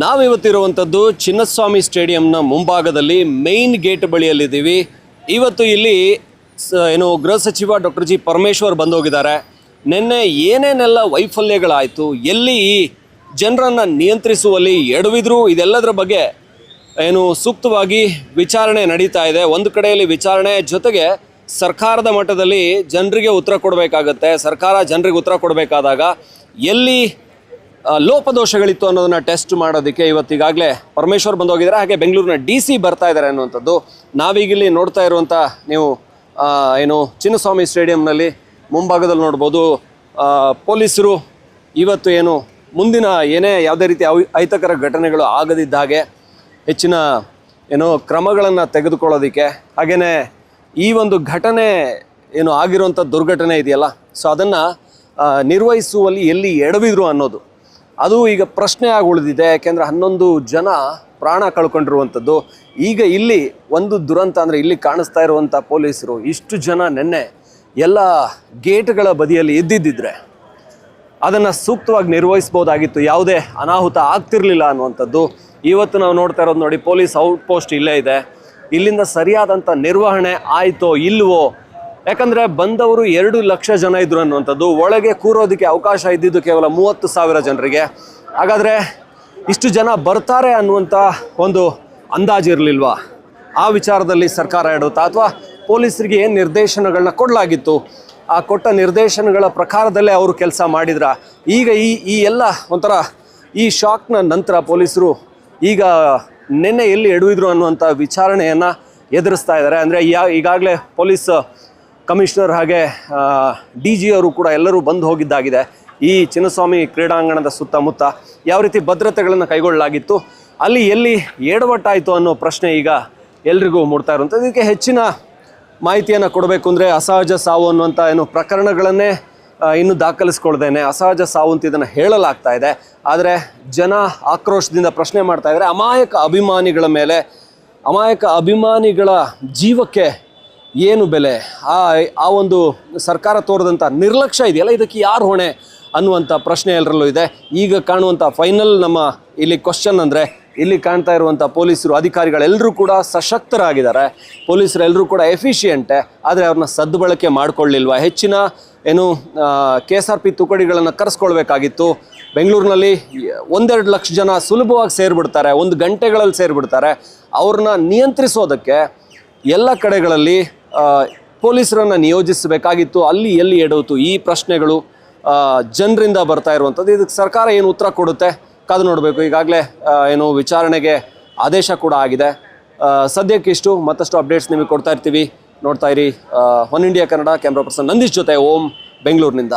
ನಾವಿವತ್ತಿರುವಂಥದ್ದು ಚಿನ್ನಸ್ವಾಮಿ ಸ್ಟೇಡಿಯಂನ ಮುಂಭಾಗದಲ್ಲಿ main gate ಬಳಿಯಲ್ಲಿದ್ದೀವಿ. ಇವತ್ತು ಇಲ್ಲಿ ಏನು ಗೃಹ ಸಚಿವ ಡಾಕ್ಟರ್ ಜಿ ಪರಮೇಶ್ವರ್ ಬಂದೋಗಿದ್ದಾರೆ. ನಿನ್ನೆ ಏನೇನೆಲ್ಲ ವೈಫಲ್ಯಗಳಾಯಿತು, ಎಲ್ಲಿ ಜನರನ್ನು ನಿಯಂತ್ರಿಸುವಲ್ಲಿ ಎಡವಿದ್ರು, ಇದೆಲ್ಲದರ ಬಗ್ಗೆ ಏನು ಸೂಕ್ತವಾಗಿ ವಿಚಾರಣೆ ನಡೀತಾ ಇದೆ. ಒಂದು ಕಡೆಯಲ್ಲಿ ವಿಚಾರಣೆ, ಜೊತೆಗೆ ಸರ್ಕಾರದ ಮಟ್ಟದಲ್ಲಿ ಜನರಿಗೆ ಉತ್ತರ ಕೊಡಬೇಕಾಗತ್ತೆ, ಸರ್ಕಾರ ಜನರಿಗೆ ಉತ್ತರ ಕೊಡಬೇಕಾದಾಗ ಎಲ್ಲಿ ಲೋಪದೋಷಗಳಿತ್ತು ಅನ್ನೋದನ್ನ ಟೆಸ್ಟ್ ಮಾಡೋದಕ್ಕೆ ಇವತ್ತಿಗಾಗಲೇ ಪರಮೇಶ್ವರ್ ಬಂದೋಗಿದ್ದಾರೆ. ಹಾಗೆ ಬೆಂಗಳೂರಿನ ಡಿ ಸಿ ಬರ್ತಾ ಇದ್ದಾರೆ ಅನ್ನುವಂಥದ್ದು ನಾವೀಗಿಲ್ಲಿ ನೋಡ್ತಾ ಇರುವಂಥ ನೀವು ಏನು ಚಿನ್ನಸ್ವಾಮಿ ಸ್ಟೇಡಿಯಂನಲ್ಲಿ ಮುಂಭಾಗದಲ್ಲಿ ನೋಡ್ಬೋದು. ಪೊಲೀಸರು ಇವತ್ತು ಏನು ಮುಂದಿನ ಏನೇ ಯಾವುದೇ ರೀತಿ ಅಹಿತಕರ ಘಟನೆಗಳು ಆಗದಿದ್ದ ಹಾಗೆ ಹೆಚ್ಚಿನ ಏನು ಕ್ರಮಗಳನ್ನು ತೆಗೆದುಕೊಳ್ಳೋದಕ್ಕೆ ಹಾಗೆಯೇ ಈ ಒಂದು ಘಟನೆ ಏನು ಆಗಿರುವಂಥ ದುರ್ಘಟನೆ ಇದೆಯಲ್ಲ, ಸೊ ಅದನ್ನು ನಿರ್ವಹಿಸುವಲ್ಲಿ ಎಲ್ಲಿ ಎಡವಿದ್ರು ಅನ್ನೋದು ಅದು ಈಗ ಪ್ರಶ್ನೆ ಆಗಿ ಉಳಿದಿದೆ ಯಾಕೆಂದರೆ ಹನ್ನೊಂದು ಜನ ಪ್ರಾಣ ಕಳ್ಕೊಂಡಿರುವಂಥದ್ದು. ಈಗ ಇಲ್ಲಿ ಒಂದು ದುರಂತ ಅಂದರೆ ಇಲ್ಲಿ ಕಾಣಿಸ್ತಾ ಇರುವಂಥ ಪೊಲೀಸರು ಇಷ್ಟು ಜನ ನೆನ್ನೆ ಎಲ್ಲ ಗೇಟ್ಗಳ ಬದಿಯಲ್ಲಿ ಇದ್ದಿದ್ದಿದ್ರೆ ಅದನ್ನು ಸೂಕ್ತವಾಗಿ ನಿರ್ವಹಿಸ್ಬೋದಾಗಿತ್ತು. ಯಾವುದೇ ಅನಾಹುತ ಆಗ್ತಿರಲಿಲ್ಲ ಅನ್ನುವಂಥದ್ದು. ಇವತ್ತು ನಾವು ನೋಡ್ತಾ ಇರೋದು ನೋಡಿ, ಪೊಲೀಸ್ ಔಟ್ ಪೋಸ್ಟ್ ಇಲ್ಲೇ ಇದೆ. ಇಲ್ಲಿಂದ ಸರಿಯಾದಂಥ ನಿರ್ವಹಣೆ ಆಯಿತೋ ಇಲ್ವೋ ಯಾಕಂದರೆ ಬಂದವರು ಎರಡು ಲಕ್ಷ ಜನ ಇದ್ರು ಅನ್ನುವಂಥದ್ದು. ಒಳಗೆ ಕೂರೋದಕ್ಕೆ ಅವಕಾಶ ಇದ್ದಿದ್ದು ಕೇವಲ ಮೂವತ್ತು ಸಾವಿರ ಜನರಿಗೆ. ಹಾಗಾದರೆ ಇಷ್ಟು ಜನ ಬರ್ತಾರೆ ಅನ್ನುವಂಥ ಒಂದು ಅಂದಾಜು ಇರಲಿಲ್ವಾ? ಆ ವಿಚಾರದಲ್ಲಿ ಸರ್ಕಾರ ಇಡುತ್ತಾ ಅಥವಾ ಪೊಲೀಸರಿಗೆ ಏನು ನಿರ್ದೇಶನಗಳನ್ನ ಕೊಡಲಾಗಿತ್ತು? ಆ ಕೊಟ್ಟ ನಿರ್ದೇಶನಗಳ ಪ್ರಕಾರದಲ್ಲೇ ಅವರು ಕೆಲಸ ಮಾಡಿದ್ರ? ಈಗ ಈ ಈ ಎಲ್ಲ ಒಂಥರ ಈ ಶಾಕ್ನ ನಂತರ ಪೊಲೀಸರು ಈಗ ನಿನ್ನೆ ಎಲ್ಲಿ ಎಡುವಿದ್ರು ಅನ್ನುವಂಥ ವಿಚಾರಣೆಯನ್ನು ಎದುರಿಸ್ತಾ ಇದ್ದಾರೆ ಅಂದರೆ ಈಗಾಗಲೇ ಪೊಲೀಸ್ ಕಮಿಷನರ್ ಹಾಗೆ ಡಿ ಜಿ ಅವರು ಕೂಡ ಎಲ್ಲರೂ ಬಂದು ಹೋಗಿದ್ದಾಗಿದೆ. ಈ ಚಿನ್ನಸ್ವಾಮಿ ಕ್ರೀಡಾಂಗಣದ ಸುತ್ತಮುತ್ತ ಯಾವ ರೀತಿ ಭದ್ರತೆಗಳನ್ನು ಕೈಗೊಳ್ಳಲಾಗಿತ್ತು, ಅಲ್ಲಿ ಎಲ್ಲಿ ಏಡವಟ್ಟಾಯಿತು ಅನ್ನೋ ಪ್ರಶ್ನೆ ಈಗ ಎಲ್ರಿಗೂ ಮೂಡ್ತಾ ಇರುವಂಥದ್ದು. ಇದಕ್ಕೆ ಹೆಚ್ಚಿನ ಮಾಹಿತಿಯನ್ನು ಕೊಡಬೇಕು ಅಂದರೆ ಅಸಹಜ ಸಾವು ಅನ್ನುವಂಥ ಏನು ಪ್ರಕರಣಗಳನ್ನೇ ಇನ್ನು ದಾಖಲಿಸ್ಕೊಳ್ದೇನೆ. ಅಸಹಜ ಸಾವು ಅಂತ ಇದನ್ನು ಹೇಳಲಾಗ್ತಾ ಇದೆ. ಆದರೆ ಜನ ಆಕ್ರೋಶದಿಂದ ಪ್ರಶ್ನೆ ಮಾಡ್ತಾ ಇದ್ದಾರೆ. ಅಮಾಯಕ ಅಭಿಮಾನಿಗಳ ಮೇಲೆ, ಅಮಾಯಕ ಅಭಿಮಾನಿಗಳ ಜೀವಕ್ಕೆ ಏನು ಬೆಲೆ? ಆ ಆ ಒಂದು ಸರ್ಕಾರ ತೋರಿದಂಥ ನಿರ್ಲಕ್ಷ್ಯ ಇದೆಯಲ್ಲ? ಇದಕ್ಕೆ ಯಾರು ಹೊಣೆ ಅನ್ನುವಂಥ ಪ್ರಶ್ನೆ ಎಲ್ಲರಲ್ಲೂ ಇದೆ. ಈಗ ಕಾಣುವಂಥ ಫೈನಲ್ ನಮ್ಮ ಇಲ್ಲಿ ಕ್ವಶನ್ ಅಂದರೆ, ಇಲ್ಲಿ ಕಾಣ್ತಾ ಇರುವಂಥ ಪೊಲೀಸರು ಅಧಿಕಾರಿಗಳೆಲ್ಲರೂ ಕೂಡ ಸಶಕ್ತರಾಗಿದ್ದಾರೆ. ಪೊಲೀಸರೆಲ್ಲರೂ ಕೂಡ ಎಫಿಷಿಯೆಂಟೆ ಆದರೆ ಅವ್ರನ್ನ ಸದ್ಬಳಕೆ ಮಾಡಿಕೊಳ್ಳಿಲ್ವಾ? ಹೆಚ್ಚಿನ, ಏನು ಕೆ ಎಸ್ ಆರ್ ಪಿ ತುಕಡಿಗಳನ್ನು ಕರೆಸ್ಕೊಳ್ಬೇಕಾಗಿತ್ತು. ಬೆಂಗಳೂರಿನಲ್ಲಿ ಒಂದೆರಡು ಲಕ್ಷ ಜನ ಸುಲಭವಾಗಿ ಸೇರಿಬಿಡ್ತಾರೆ, ಒಂದು ಗಂಟೆಗಳಲ್ಲಿ ಸೇರಿಬಿಡ್ತಾರೆ. ಅವ್ರನ್ನ ನಿಯಂತ್ರಿಸೋದಕ್ಕೆ ಎಲ್ಲ ಕಡೆಗಳಲ್ಲಿ ಪೊಲೀಸರನ್ನು ನಿಯೋಜಿಸಬೇಕಾಗಿತ್ತು. ಅಲ್ಲಿ ಎಲ್ಲಿ ಎಡವತ್ತು ಈ ಪ್ರಶ್ನೆಗಳು ಜನರಿಂದ ಬರ್ತಾ ಇರುವಂಥದ್ದು. ಇದಕ್ಕೆ ಸರ್ಕಾರ ಏನು ಉತ್ತರ ಕೊಡುತ್ತೆ? ಕಾದು ನೋಡಬೇಕು. ಈಗಾಗಲೇ ಏನು ವಿಚಾರಣೆಗೆ ಆದೇಶ ಕೂಡ ಆಗಿದೆ. ಸದ್ಯಕ್ಕೆ ಇಷ್ಟು. ಮತ್ತಷ್ಟು ಅಪ್ಡೇಟ್ಸ್ ನಿಮಗೆ ಕೊಡ್ತಾ ಇರ್ತೀವಿ. ನೋಡ್ತಾ ಇರಿ. One India Kannada. Camera person Nandish ಜೊತೆ ಓಂ ಬೆಂಗಳೂರಿನಿಂದ.